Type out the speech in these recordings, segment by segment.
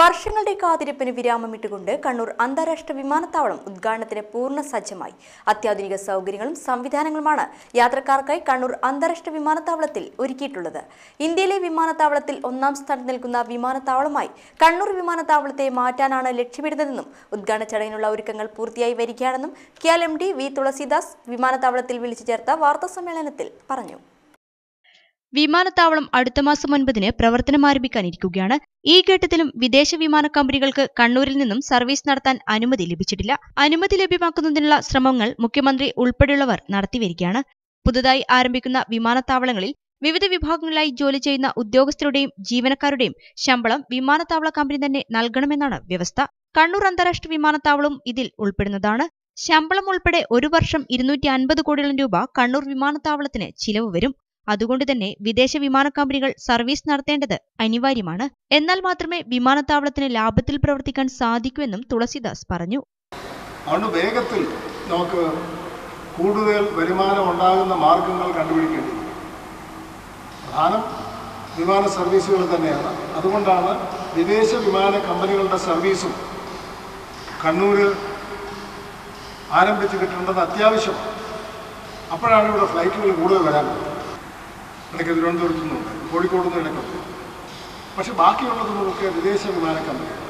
വർഷങ്ങളുടെ കാത്തിരിപ്പിന് വിരാമമിട്ടുകൊണ്ട് കണ്ണൂർ അന്താരാഷ്ട്ര വിമാനത്താവളം ഉദ്ഘാടനത്തിന് പൂർണ സജ്ജമായി. അത്യാധുനിക സൗകര്യങ്ങളും സംവിധാനങ്ങളുമാണ് യാത്രക്കാർക്കായി കണ്ണൂർ അന്താരാഷ്ട്ര വിമാനത്താവളത്തിൽ ഒരുക്കിയിട്ടുള്ളത്. ഇന്ത്യയിലെ വിമാനത്താവളത്തിൽ ഒന്നാം സ്ഥാനത്ത് നിൽക്കുന്ന വിമാനത്താവളമായി കണ്ണൂർ വിമാനത്താവളത്തെ മാറ്റാനാണ് ലക്ഷ്യമിടുന്നതെന്നും ഉദ്ഘാടന ചടങ്ങിനുള്ള ഒരുക്കങ്ങൾ പൂർത്തിയായി വരികയാണെന്നും KIAL M D V Thulasidas വിമാനത്താവളത്തിൽ വിളിച്ചു ചേർത്ത വാർത്താസമ്മേളനത്തിൽ പറഞ്ഞു. വിമാനത്താവളം അടുത്ത മാസം ഒൻപതിന് പ്രവർത്തനം ആരംഭിക്കാനിരിക്കുകയാണ് ഈ ഘട്ടത്തിലും വിദേശ വിമാന കമ്പനികൾക്ക് കണ്ണൂരിൽ നിന്നും സർവീസ് നടത്താൻ അനുമതി ലഭിച്ചിട്ടില്ല. അനുമതി ലഭ്യമാക്കുന്നതിനുള്ള ശ്രമങ്ങൾ മുഖ്യമന്ത്രി ഉൾപ്പെടെയുള്ളവർ നടത്തിവരികയാണ് പുതുതായി ആരംഭിക്കുന്ന വിമാനത്താവളങ്ങളിൽ വിവിധ വിഭാഗങ്ങളിലായി ജോലി ചെയ്യുന്ന ഉദ്യോഗസ്ഥരുടെയും ജീവനക്കാരുടെയും ശമ്പളം വിമാനത്താവള കമ്പനി തന്നെ നൽകണമെന്നാണ് വ്യവസ്ഥ. കണ്ണൂർ അന്താരാഷ്ട്ര വിമാനത്താവളവും ഇതിൽ ഉൾപ്പെടുന്നതാണ്. ശമ്പളം ഉൾപ്പെടെ ഒരു വർഷം ഇരുന്നൂറ്റി അൻപത് കോടിയോളം രൂപ കണ്ണൂർ വിമാനത്താവളത്തിന് ചിലവ് വരും. അതുകൊണ്ട് തന്നെ വിദേശ വിമാന കമ്പനികൾ സർവീസ് നടത്തേണ്ടത് അനിവാര്യമാണ്. എന്നാൽ മാത്രമേ വിമാനത്താവളത്തിന് ലാഭത്തിൽ പ്രവർത്തിക്കാൻ സാധിക്കൂ തുളസിദാസ് പറഞ്ഞു. വേഗത്തിൽ നമുക്ക് കൂടുതൽ വരുമാനം ഉണ്ടാകുന്ന മാർഗങ്ങൾ കണ്ടുപിടിക്കേണ്ടി പ്രധാനം വിമാന സർവീസുകൾ തന്നെയാണ്. അതുകൊണ്ടാണ് വിദേശ വിമാന കമ്പനികളുടെ സർവീസും കണ്ണൂരിൽ ആരംഭിച്ചു കിട്ടേണ്ടത് അത്യാവശ്യമാണ് അപ്പോഴാണ് ഇവിടെ ഫ്ലൈറ്റുകൾ കൂടുതൽ വരാൻ ഇടയ്ക്ക് തിരുവനന്തപുരത്തു നിന്നുണ്ട് കോഴിക്കോട് നിന്ന് ഇടയ്ക്കുണ്ട് പക്ഷെ ബാക്കിയുള്ളത് നമുക്ക് വിദേശ വിമാന കമ്പനികൾ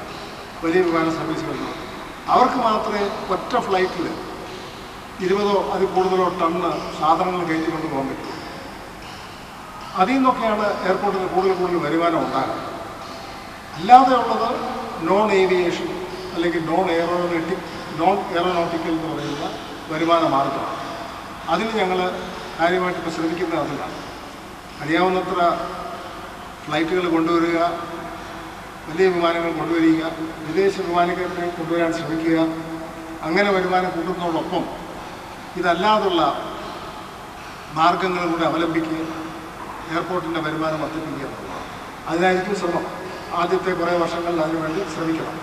വലിയ വിമാന സർവീസുകൾ അവർക്ക് മാത്രമേ ഒറ്റ ഫ്ലൈറ്റിൽ ഇരുപതോ അതിൽ കൂടുതലോ ടണ്ണ് സാധനങ്ങൾ കയറ്റി കൊണ്ട് പോകാൻ പറ്റും. അതിൽ നിന്നൊക്കെയാണ് എയർപോർട്ടിന് കൂടുതൽ കൂടുതൽ വരുമാനം ഉണ്ടാകുന്നത്. അല്ലാതെ ഉള്ളത് നോൺ ഏവിയേഷൻ അല്ലെങ്കിൽ നോൺ എയറോനോട്ടിക് നോൺ എയറോനോട്ടിക്കൽ എന്ന് പറയുന്ന വരുമാന മാർഗമാണ് അതിന് ഞങ്ങൾ കാര്യമായിട്ട് ഇപ്പോൾ ശ്രമിക്കുന്നത് അതിലാണ്. അറിയാവുന്നത്ര ഫ്ലൈറ്റുകൾ കൊണ്ടുവരിക വലിയ വിമാനങ്ങൾ കൊണ്ടുവരിക വിദേശ വിമാനങ്ങളെ കൊണ്ടുവരാൻ ശ്രമിക്കുക അങ്ങനെ വരുമാനം കൂട്ടുന്നതോടൊപ്പം ഇതല്ലാതുള്ള മാർഗങ്ങൾ കൂടെ അവലംബിക്കുക എയർപോർട്ടിന്റെ വരുമാനം വർദ്ധിപ്പിക്കുക. അതിനായിരിക്കും ശ്രമം ആദ്യത്തെ കുറേ വർഷങ്ങളിൽ അതിനുവേണ്ടി ശ്രമിക്കണം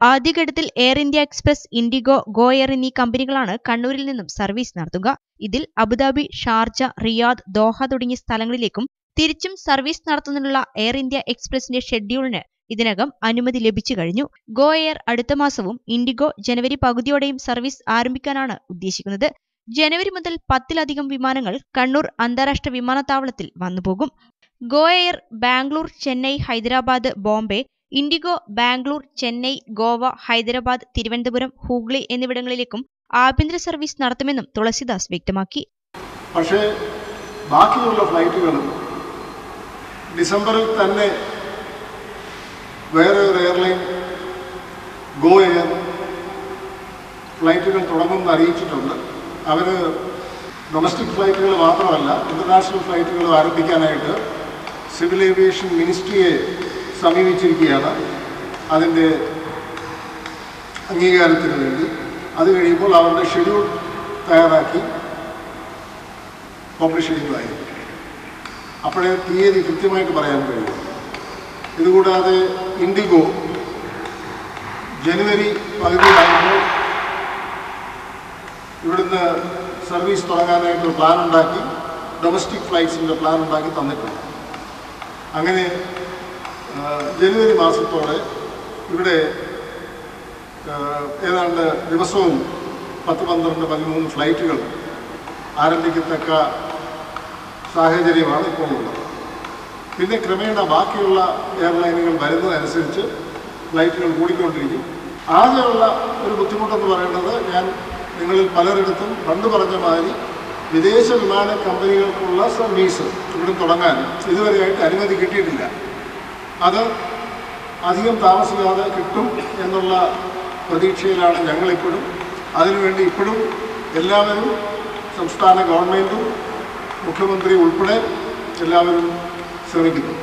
ആദ്യഘട്ടത്തിൽ Air India Express IndiGo Go Air എന്നീ കമ്പനികളാണ് കണ്ണൂരിൽ നിന്നും സർവീസ് നടത്തുക. ഇതിൽ അബുദാബി ഷാർജ റിയാദ് ദോഹ തുടങ്ങിയ സ്ഥലങ്ങളിലേക്കും തിരിച്ചും സർവീസ് നടത്തുന്നതിനുള്ള എയർ ഇന്ത്യ എക്സ്പ്രസിന്റെ ഷെഡ്യൂളിന് ഇതിനകം അനുമതി ലഭിച്ചു കഴിഞ്ഞു. ഗോ എയർ അടുത്ത മാസവും ഇൻഡിഗോ ജനുവരി പകുതിയോടെയും സർവീസ് ആരംഭിക്കാനാണ് ഉദ്ദേശിക്കുന്നത്. ജനുവരി മുതൽ പത്തിലധികം വിമാനങ്ങൾ കണ്ണൂർ അന്താരാഷ്ട്ര വിമാനത്താവളത്തിൽ വന്നുപോകും. Go Air Bangalore Chennai Hyderabad Bombay IndiGo Bangalore Chennai Goa Hyderabad Thiruvananthapuram Hooghly എന്നിവിടങ്ങളിലേക്കും ആഭ്യന്തര സർവീസ് നടത്തുമെന്നും തുളസിദാസ് വ്യക്തമാക്കി. പക്ഷേ ബാക്കിയുള്ള ഫ്ലൈറ്റുകൾ ഡിസംബറിൽ തന്നെ വേറെ ഒരു എയർലൈൻ ഗോ എയർ ഫ്ലൈറ്റുകൾ തുടങ്ങുമെന്ന് അറിയിച്ചിട്ടുണ്ട്. അവർ ഡൊമസ്റ്റിക് ഫ്ലൈറ്റുകൾ മാത്രമല്ല ഇന്റർനാഷണൽ ഫ്ലൈറ്റുകൾ ആരംഭിക്കാനായിട്ട് സിവിൽ ഏവിയേഷൻ മിനിസ്ട്രിയെ സമീപിച്ചിരിക്കുകയാണ്. അതിന്റെ അംഗീകാരത്തിന് വേണ്ടി. അത് കഴിയുമ്പോൾ അവരുടെ ഷെഡ്യൂൾ തയ്യാറാക്കി പബ്ലിഷ് ചെയ്യുന്നതായിരിക്കും അപ്പോഴേ തീയതി കൃത്യമായിട്ട് പറയാൻ കഴിയും. ഇതുകൂടാതെ ഇൻഡിഗോ ജനുവരി പകുതിയാകുമ്പോൾ ഇവിടുന്ന് സർവീസ് തുടങ്ങാനായിട്ട് പ്ലാൻ ഉണ്ടാക്കി ഡൊമസ്റ്റിക് ഫ്ലൈറ്റ്സിന്റെ പ്ലാൻ ഉണ്ടാക്കി തന്നിട്ടുണ്ട്. അങ്ങനെ ജനുവരി മാസത്തോടെ ഇവിടെ ഏതാണ്ട് ദിവസവും പത്ത് പന്ത്രണ്ട് പതിമൂന്ന് ഫ്ലൈറ്റുകൾ ആരംഭിക്കത്തക്ക സാഹചര്യമാണ് ഇപ്പോൾ ഉള്ളത്. പിന്നെ ക്രമേണ ബാക്കിയുള്ള എയർലൈനുകൾ വരുന്നതനുസരിച്ച് ഫ്ലൈറ്റുകൾ കൂടിക്കൊണ്ടിരിക്കും. ആകെയുള്ള ഒരു ബുദ്ധിമുട്ടെന്ന് പറയുന്നത് ഞാൻ നിങ്ങളിൽ പലരിടത്തും പണ്ട് പറഞ്ഞ മാതിരി വിദേശ വിമാന കമ്പനികൾക്കുള്ള സർവീസ് ഇവിടെ തുടങ്ങാൻ ഇതുവരെയായിട്ട് അനുമതി കിട്ടിയിട്ടില്ല. അത് അധികം താമസിക്കാതെ കിട്ടും എന്നുള്ള പ്രതീക്ഷയിലാണ് ഞങ്ങളിപ്പോഴും. അതിനുവേണ്ടി ഇപ്പോഴും എല്ലാവരും സംസ്ഥാന ഗവൺമെന്റും മുഖ്യമന്ത്രി ഉൾപ്പെടെ എല്ലാവരും ശ്രമിക്കുന്നു.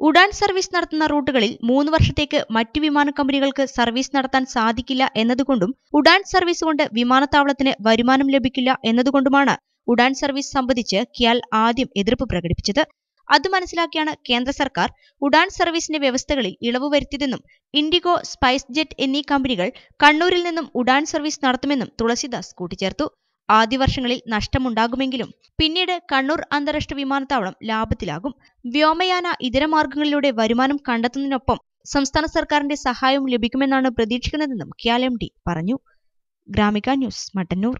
ഉഡാൻ സർവീസ് നടത്തുന്ന റൂട്ടുകളിൽ മൂന്ന് വർഷത്തേക്ക് മറ്റു വിമാന കമ്പനികൾക്ക് സർവീസ് നടത്താൻ സാധിക്കില്ല എന്നതുകൊണ്ടും ഉഡാൻ സർവീസ് കൊണ്ട് വിമാനത്താവളത്തിന് വരുമാനം ലഭിക്കില്ല എന്നതുകൊണ്ടുമാണ് ഉഡാൻ സർവീസ് സംബന്ധിച്ച് കിയാൽ ആദ്യം എതിർപ്പ് പ്രകടിപ്പിച്ചത്. അത് മനസ്സിലാക്കിയാണ് കേന്ദ്ര സർക്കാർ ഉഡാൻ സർവീസിന്റെ വ്യവസ്ഥകളിൽ ഇളവ് വരുത്തിയതെന്നും ഇൻഡിഗോ സ്പൈസ് ജെറ്റ് എന്നീ കമ്പനികൾ കണ്ണൂരിൽ നിന്നും ഉഡാൻ സർവീസ് നടത്തുമെന്നും തുളസിദാസ് കൂട്ടിച്ചേർത്തു. ആദ്യ വർഷങ്ങളിൽ നഷ്ടമുണ്ടാകുമെങ്കിലും പിന്നീട് കണ്ണൂർ അന്താരാഷ്ട്ര വിമാനത്താവളം ലാഭത്തിലാകും. വ്യോമയാന ഇതര മാർഗങ്ങളിലൂടെ വരുമാനം കണ്ടെത്തുന്നതിനൊപ്പം സംസ്ഥാന സർക്കാരിന്റെ സഹായവും ലഭിക്കുമെന്നാണ് പ്രതീക്ഷിക്കുന്നതെന്നും ക്യാലം ഡി പറഞ്ഞു. ഗ്രാമിക ന്യൂസ് മട്ടന്നൂർ.